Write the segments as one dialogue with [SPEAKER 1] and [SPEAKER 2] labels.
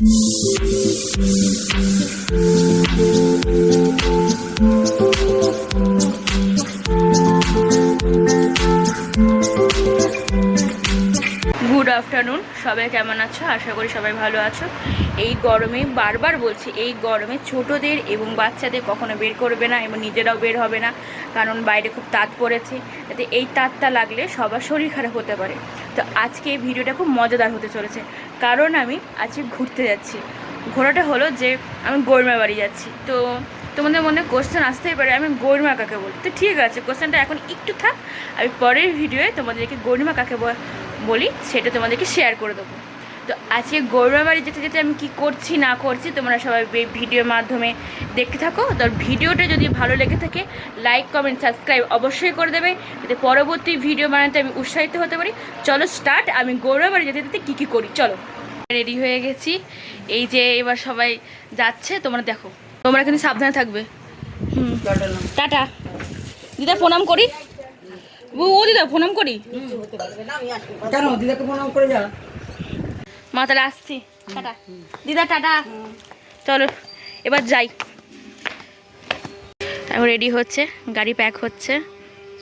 [SPEAKER 1] Good afternoon সবাই কেমন আছো? আশা করি সবাই ভালো আছো। এই গরমে বারবার বলছি, এই গরমে ছোটদের এবং বাচ্চাদের কখনো বের করবে না এবং নিজেরাও বের হবে না। কারণ বাইরে খুব তাত পড়েছে। যাতে এই তাতটা লাগলে সবার শরীর খারাপ হতে পারে। তো আজকে এই ভিডিওটা খুব মজাদার হতে চলেছে। কারণ আমি আজকে ঘুরতে যাচ্ছি। ঘোরাটা হলো যে আমি গৌরমা বাড়ি যাচ্ছি। তো তোমাদের মনে কোশ্চেন আসতেই পারে, আমি গৌরমা কাকে বলি? তো ঠিক আছে কোশ্চেনটা এখন একটু থাক, আমি পরের ভিডিওয়ে তোমাদেরকে গৌরমা কাকে বলি, সেটা তোমাদেরকে শেয়ার করে দেবো। তো আজকে গরিমা বাড়ি যেতে যেতে আমি কি করছি, না করছি, তোমরা সবাই ভিডিওর মাধ্যমে দেখতে থাকো। তো ভিডিওটা যদি ভালো লেগে থাকে লাইক কমেন্ট সাবস্ক্রাইব অবশ্যই করে দেবে। যাতে পরবর্তী ভিডিও বানাতে আমি উৎসাহিত হতে পারি। চলো স্টার্ট আমি গরিমা বাড়ি যেতে যেতে কী কী করি, চলো। রেডি হয়ে গেছি। এই যে এবার সবাই যাচ্ছে, তোমরা দেখো। তোমরা কিন্তু সাবধানে থাকবে। হুম। টাটা। দিদা, প্রণাম করি। ও, দিদা, প্রণাম করি।
[SPEAKER 2] কেন? দিদাকে প্রণাম করে যা।
[SPEAKER 1] মা তাহলে আসছি। টাটা। দিদা টাটা। চলো এবার যাই। এখন রেডি হচ্ছে গাড়ি প্যাক হচ্ছে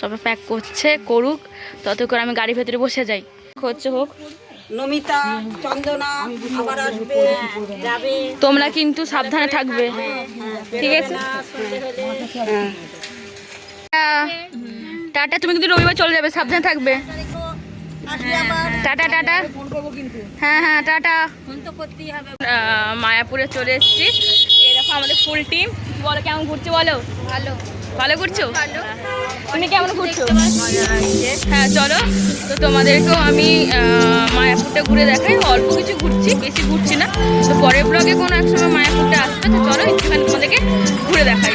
[SPEAKER 1] সবাই প্যাক করছে করুক ততক্ষণ আমি গাড়ির ভেতরে বসে যাই। হচ্ছে হোক।
[SPEAKER 2] নমিতা চন্দনা আবার আসবে যাবে।
[SPEAKER 1] তোমরা কিন্তু সাবধানে থাকবে। ঠিক আছে? টাটা তুমি কিন্তু রবিবার চলে যাবে সাবধানে থাকবে। টাটা টাটা।
[SPEAKER 2] কিন্তু।
[SPEAKER 1] হ্যাঁ হ্যাঁ টাটা। মায়াপুরে চলে এসেছি। এরকম আমাদের ফুল টিম। বলো কেমন ঘুরছো বলো? ভালো। ভালো ঘুরছো? তুমি কেমন ঘুরছো? হ্যাঁ চলো। তো তোমাদেরকেও আমি মায়াপুরটা ঘুরে দেখাই। অল্প কিছু ঘুরছি বেশি ঘুরছি না। তো পরের ব্লগে কোনো এক সময় মায়াপুরটা আসবে। তো চলো একটুখানি তোমাদেরকে ঘুরে দেখাই।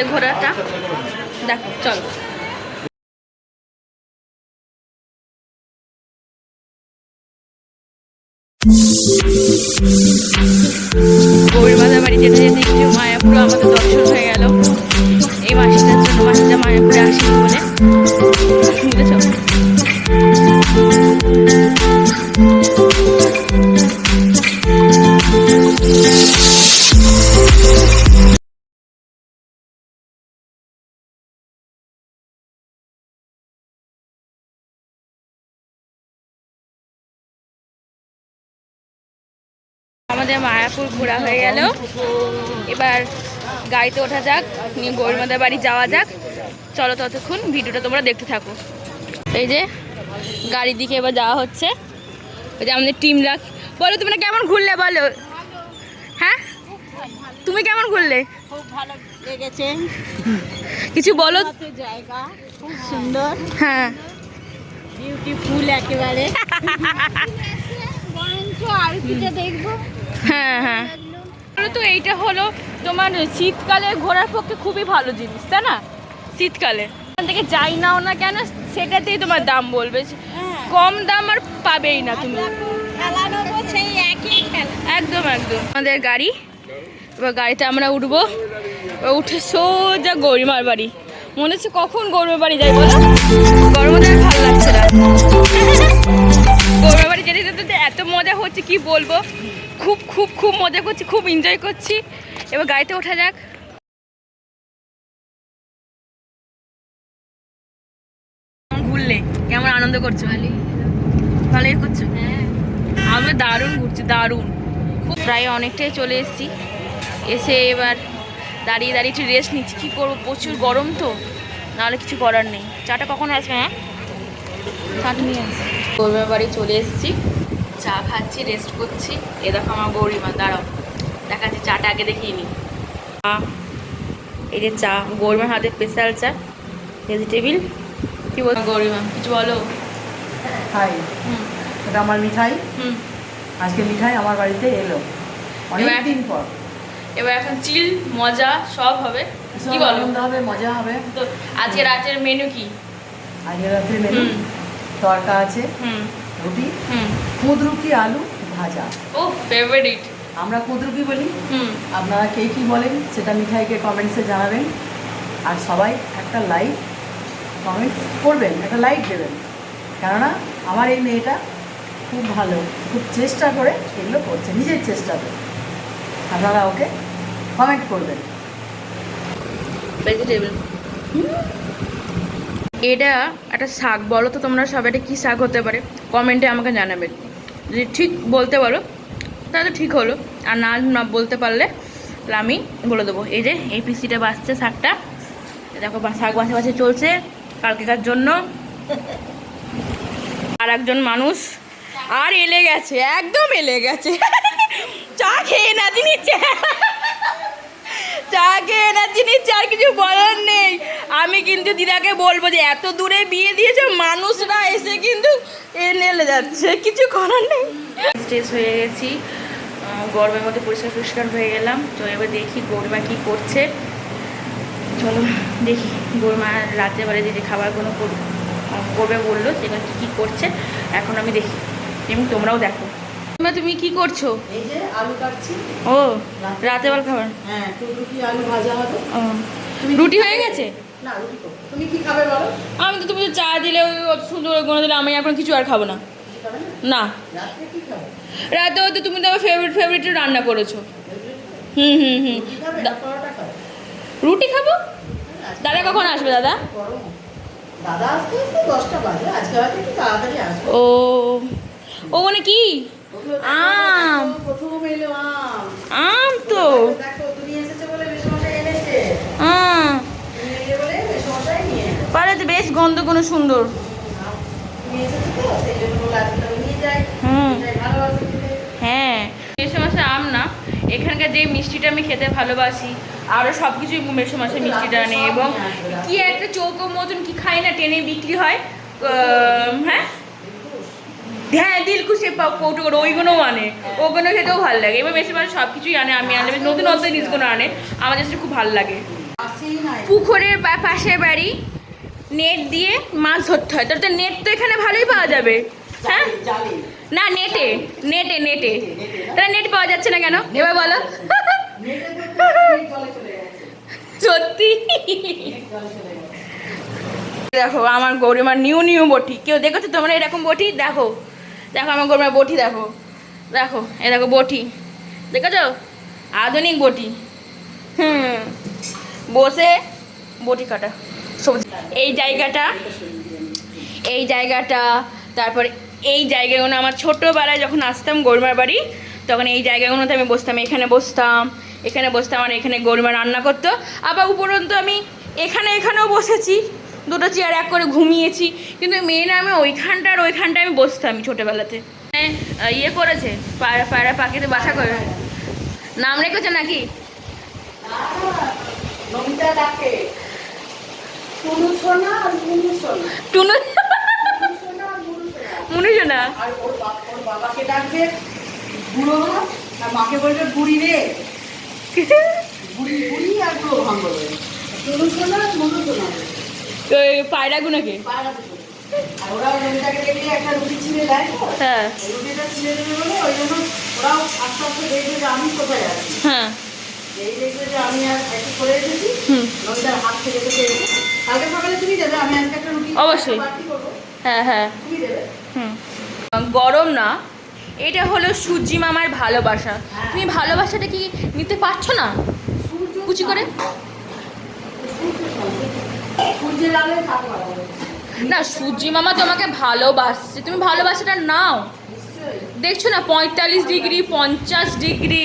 [SPEAKER 1] আমাদের ঘোড়াটা। দেখো, চলো। বাড়ি যেতে মায়াপুর আমাদের দর্শন হয়ে গেল। এই মাসিটার জন্য মাসিটা মায়াপুরে আসেনি বলে। আমাদের মায়াপুর ঘোরা হয়ে গেল। এবার গাড়িতে ওঠা যাক নিয়ে গৌরমাদের বাড়ি যাওয়া যাক। চলো ততক্ষণ ভিডিওটা তোমরা দেখতে থাকো। এই যে গাড়ির দিকে এবার যাওয়া হচ্ছে। ওই যে আমাদের টিম রাখ বলো তোমরা কেমন ঘুরলে বলো? হ্যাঁ? তুমি কেমন ঘুরলে?
[SPEAKER 2] খুব ভালো লেগেছে।
[SPEAKER 1] কিছু বলো।
[SPEAKER 2] জায়গা খুব সুন্দর।
[SPEAKER 1] হ্যাঁ।
[SPEAKER 2] বিউটিফুল একেবারে। দেখব।
[SPEAKER 1] হ্যাঁ হ্যাঁ। তো এইটা হলো তোমার শীতকালে ঘোরার পক্ষে খুবই ভালো জিনিস তাই না? শীতকালে। এখান থেকে যাই নাও না কেন সেটাতেই তোমার দাম বলবে।
[SPEAKER 2] হ্যাঁ।
[SPEAKER 1] কম দাম আর পাবেই না তুমি। একদম একদম। আমাদের গাড়ি এবার গাড়িতে আমরা উঠবো। উঠে সোজা গরিমার বাড়ি। মনে হচ্ছে কখন গরিমার বাড়ি যাই বলো? গরমে আর ভালো লাগছে না। গরিমার বাড়ি যেতে যেতে তো এত মজা হচ্ছে কি বলব? খুব খুব খুব মজা করছি খুব এনজয় করছি। এবার গাড়িতে ওঠা যাক। ঘুরলে? কেমন আনন্দ করছ? ভালোই। করছ? হ্যাঁ। আমি দারুণ ঘুরছি দারুণ। খুব প্রায় অনেকটাই চলে এসেছি। এসে এবার দাঁড়িয়ে দাঁড়িয়ে একটু রেস্ট নিচ্ছি। কী করব? প্রচুর গরম তো। নাহলে কিছু করার নেই। চাটা কখন আসবে হ্যাঁ? চাটা নিয়ে আসবে। বাড়ি চলে এসেছি। চা খাচ্ছি রেস্ট করছি। এ দেখো আমার গৌরীমা দাঁড়াও। দেখাচ্ছি চাটা আগে দেখিয়ে নি। এই যে চা গৌরীমার হাতে স্পেশাল চা ভেজিটেবিল কী বল গৌরীমা কিছু বলো।
[SPEAKER 3] হাই
[SPEAKER 1] হুম।
[SPEAKER 3] এটা আমার মিঠাই।
[SPEAKER 1] হুম।
[SPEAKER 3] আজকে মিঠাই আমার বাড়িতে এলো। অনেক
[SPEAKER 1] এবার-
[SPEAKER 3] পর।
[SPEAKER 1] এবার এখন চিল মজা সব হবে। কি বলো?
[SPEAKER 3] আনন্দ হবে মজা হবে।
[SPEAKER 1] তো আজকে রাতের মেনু কি?
[SPEAKER 3] আজকে রাত্রে মেনু তরকা আছে।
[SPEAKER 1] হুম।
[SPEAKER 3] রুটি
[SPEAKER 1] হুম।
[SPEAKER 3] কুদরুকি আলু ভাজা।
[SPEAKER 1] ও ফেভারিট
[SPEAKER 3] আমরা কুদরুকি বলি। আপনারা কে কী বলেন সেটা মিঠাইকে কমেন্টসে জানাবেন। আর সবাই একটা লাইক কমেন্টস করবেন একটা লাইক দেবেন। কেননা আমার এই মেয়েটা খুব ভালো খুব চেষ্টা করে এগুলো করছে নিজের চেষ্টাতে আপনারা ওকে কমেন্ট করবেন।
[SPEAKER 1] ভেজিটেবল এটা একটা শাক বলো তো তোমরা সব এটা কী শাক হতে পারে? কমেন্টে আমাকে জানাবে। যদি ঠিক বলতে পারো, তাহলে ঠিক হলো। আর না না বলতে পারলে আমি বলে দেবো। এই যে, এই পিসিটা বাঁচছে শাকটা। দেখো শাক বাছে বাছে চলছে কালকেকার জন্য। আর একজন মানুষ আর এলে গেছে, একদম এলে গেছে। চা খেয়ে না নিচ্ছে। চা খেয়ে এনার্জি নিচ্ছে কিছু বলার নেই। আমি কিন্তু দিদাকে বলব যে, এত দূরে বিয়ে দিয়েছে, মানুষরা এসে কিন্তু এ নেলে যাচ্ছে। কিছু করার নেই। স্টেজ হয়ে গেছি। গরমের মধ্যে পরিষ্কার পরিষ্কার হয়ে গেলাম। তো এবার দেখি গরমা কি করছে। চলো দেখি গরমা রাতে বেলা যে খাবারগুলো কর- করবে বলল সেগুলো কী কী করছে। এখন আমি দেখি। এবং তোমরাও দেখো। তোমরা তুমি কি করছ?
[SPEAKER 3] এই যে আলু কাটছি।
[SPEAKER 1] ও রাতে বেলা খাবার?
[SPEAKER 3] হ্যাঁ আলু ভাজা হবে।
[SPEAKER 1] ও রুটি হয়ে গেছে?
[SPEAKER 3] না রুটি তো। তুমি কি খাবে বলো?
[SPEAKER 1] আমি তো তুমি চা দিলে ওই অত সুন্দর করে দিলে আমি এখন কিছু আর খাব না।
[SPEAKER 3] না?
[SPEAKER 1] রাতে হয়তো তুমি তো আমার ফেভারিট ফেভারিট রান্না করেছ। হুম হুম হুম।
[SPEAKER 3] রুটি খাবে
[SPEAKER 1] দাদা কখন আসবে দাদা?
[SPEAKER 3] দাদা আসতে আসতে দশটা বাজে আজকে হয়তো একটু তাড়াতাড়ি আসবে।
[SPEAKER 1] ও ও মানে কি? আম।
[SPEAKER 3] প্রথম এলো আম
[SPEAKER 1] আম তো।
[SPEAKER 3] দেখো তুমি মেসমশাই মেসমশাই নিয়ে
[SPEAKER 1] পারে তো বেশ গন্ধ কোনো সুন্দর।
[SPEAKER 3] তুমি এসেছ তো নিয়ে
[SPEAKER 1] হুম।
[SPEAKER 3] মিঠাই
[SPEAKER 1] হ্যাঁ। মেসো মাসে আম না। এখানকার যে মিষ্টিটা আমি খেতে ভালোবাসি আরও সব কিছুই মেসো মাসে মিষ্টিটা আনে এবং কি একটা চৌকো মতন কি খাই না, টেনে বিক্রি হয়। হ্যাঁ? হ্যাঁ দিলকুশে কৌটো করে ওইগুলোও আনে। ওগুলো খেতেও ভালো লাগে। এবার বেশি মানে সব কিছুই আনে। আমি আনলে নতুন নতুন জিনিসগুলো আনে আমার কাছে খুব ভালো লাগে। পুকুরের বা- পাশের বাড়ি নেট দিয়ে মাছ ধরতে হয়। তাহলে তো নেট তো এখানে ভালোই পাওয়া যাবে। হ্যাঁ। না নেটে নেটে নেটে। তাহলে নেট পাওয়া যাচ্ছে না কেন? এবার বলো। সত্যি? দেখো আমার গৌরিমার নিউ নিউ বটি। কেউ দেখেছ তোমরা এরকম বটি? দেখো। দেখো আমার গৌরিমার বটি দেখো। দেখো এ দেখো বটি। দেখেছ? আধুনিক বটি। হুম। বসে বটি কাটা। সবজি। এই জায়গাটা এই জায়গাটা, তারপর এই জায়গাগুলো আমার ছোটোবেলায় যখন আসতাম গরিমার বাড়ি, তখন এই জায়গাগুলোতে আমি বসতাম, এখানে বসতাম এখানে বসতাম, আর এখানে গরিমা রান্না করতো। আবার উপরন্তু আমি এখানে এখানেও বসেছি। দুটো চেয়ার এক করে ঘুমিয়েছি। কিন্তু মেন আমি ওইখানটা আর ওইখানটা আমি বসতাম ছোটোবেলাতে। মানে, আহ, ইয়ে করেছে পায়রা পায়রা পাখিতে বাসা করে। নাম রেখেছে নাকি।
[SPEAKER 3] টুনু মুনু মুনু।
[SPEAKER 1] মনে না
[SPEAKER 3] আর ওর বাপ- ওর বাবাকে ডাকবে বুড়ো ভাত আর মাকে বলবে বুড়ি রে। বুড়ি বুড়ি আর বুড়ো ভাঙ বলবে টুনু সোনা আর সোনা। বলবে।
[SPEAKER 1] ওই পায়রাগুলোকে
[SPEAKER 3] পায়রা তো
[SPEAKER 1] হ্যাঁ। হ্যাঁ। অবশ্যই। হ্যাঁ হ্যাঁ। হুম। গরম না এটা হলো সূর্যি মামার ভালোবাসা। তুমি ভালোবাসাটা কি নিতে পারছ না? কুচি করে?
[SPEAKER 3] সূর্যের আলোয় থাক
[SPEAKER 1] না সূর্যি মামা তোমাকে ভালোবাসছে। তুমি ভালোবাসাটা নাও। দেখছ না পঁয়তাল্লিশ ডিগ্রি পঞ্চাশ ডিগ্রি।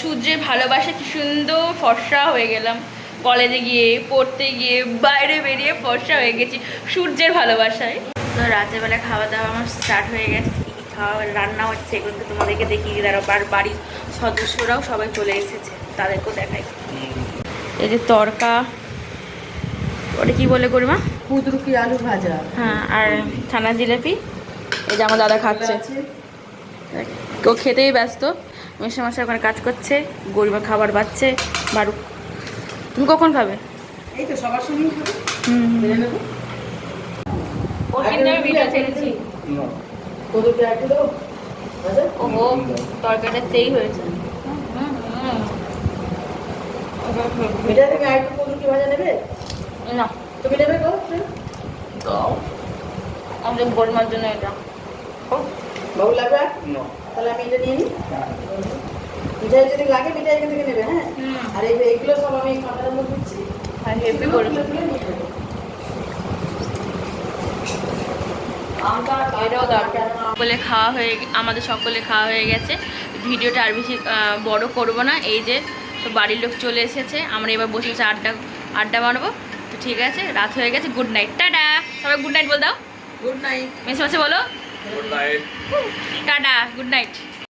[SPEAKER 1] সূর্যের ভালোবাসা কি সুন্দর ফর্সা হয়ে গেলাম। কলেজে গিয়ে পড়তে গিয়ে বাইরে বেরিয়ে ফর্সা হয়ে গেছি সূর্যের ভালোবাসায়। তো রাতেরবেলা খাওয়া দাওয়া আমার স্টার্ট হয়ে গেছে। কী কী খাওয়া রান্না হচ্ছে সেগুলোকে তোমাদেরকে দেখিয়ে তারা বাড়ির সদস্যরাও সবাই চলে এসেছে। তাদেরকেও দেখাই। এই যে তরকা ওটা কি বলে গরিমা?
[SPEAKER 3] কুদরুকি আলু ভাজা।
[SPEAKER 1] হ্যাঁ আর ছানা জিলেপি এই যে আমার দাদা খাচ্ছে। কেউ খেতেই ব্যস্ত মেশে মাসে ওখানে কাজ করছে গরিবা খাবার বাচ্ছে বারুক। তুমি কখন খাবে?
[SPEAKER 3] এই তো সবার সঙ্গেই
[SPEAKER 1] হুম ওর কিন্তু আমি ভিডিও ছেড়েছি।
[SPEAKER 3] তোদেরকে একটু দেবো?
[SPEAKER 1] ওহো তরকারিটা সেই হয়েছে।
[SPEAKER 3] থেকে ভাজা নেবে?
[SPEAKER 1] না।
[SPEAKER 3] তুমি নেবে গো
[SPEAKER 1] দাও। আমাদের গরমার জন্য এটা।
[SPEAKER 3] লাগবে তাহলে আমি এটা নিয়ে নিই মিঠাই যদি লাগে মিঠাই এখান থেকে নেবে হ্যাঁ? আর এই এইগুলো সব আমি কাঁটার মধ্যে দিচ্ছি।
[SPEAKER 1] আর হেভি করেছে এটাও দরকার। সকলে খাওয়া হয়ে আমাদের সকলে খাওয়া হয়ে গেছে। ভিডিওটা আর বেশি বড় করব না। এই যে তো বাড়ির লোক চলে এসেছে। আমরা এবার বসে বসে আড্ডা আড্ডা বানাবো তো ঠিক আছে রাত হয়ে গেছে গুড নাইট টাটা। সবাই গুড নাইট বল দাও।
[SPEAKER 3] গুড নাইট
[SPEAKER 1] মেসে মাসে বলো।
[SPEAKER 4] Good night
[SPEAKER 1] tata good night